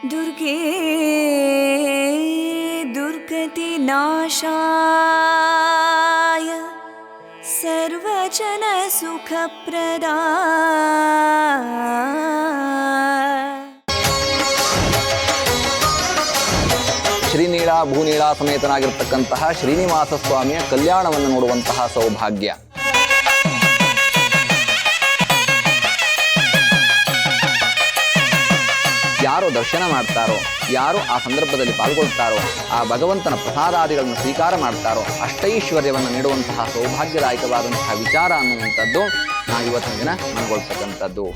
दुर्गे दुर्गतिनाशाय सर्वजनसुखप्रदा ಶ್ರೀನೀಳ ಭೂನೀಳ ಸಮೇತನಾಗಿರ್ತಕ್ಕಂತಹ ಶ್ರೀನಿವಾಸ ಸ್ವಾಮಿಯ ಕಲ್ಯಾಣವನ್ನು ನೋಡುವಂತಹ ಸೌಭಾಗ್ಯ ಯಾರು ದರ್ಶನ ಮಾಡ್ತಾರೋ ಯಾರು ಆ ಸಂದರ್ಭದಲ್ಲಿ ಪಾಲ್ಗೊಳ್ತಾರೋ ಆ ಭಗವಂತನ ಪ್ರಸಾದಾದಿಗಳನ್ನು ಸ್ವೀಕಾರ ಮಾಡ್ತಾರೋ ಅಷ್ಟೈಶ್ವರ್ಯವನ್ನು ನೀಡುವಂತಹ ಸೌಭಾಗ್ಯದಾಯಕವಾದಂತಹ ವಿಚಾರ ಅನ್ನುವಂಥದ್ದು ನಾವು ಇವತ್ತಿನ ದಿನ ಮನಗೊಳ್ತಕ್ಕಂಥದ್ದು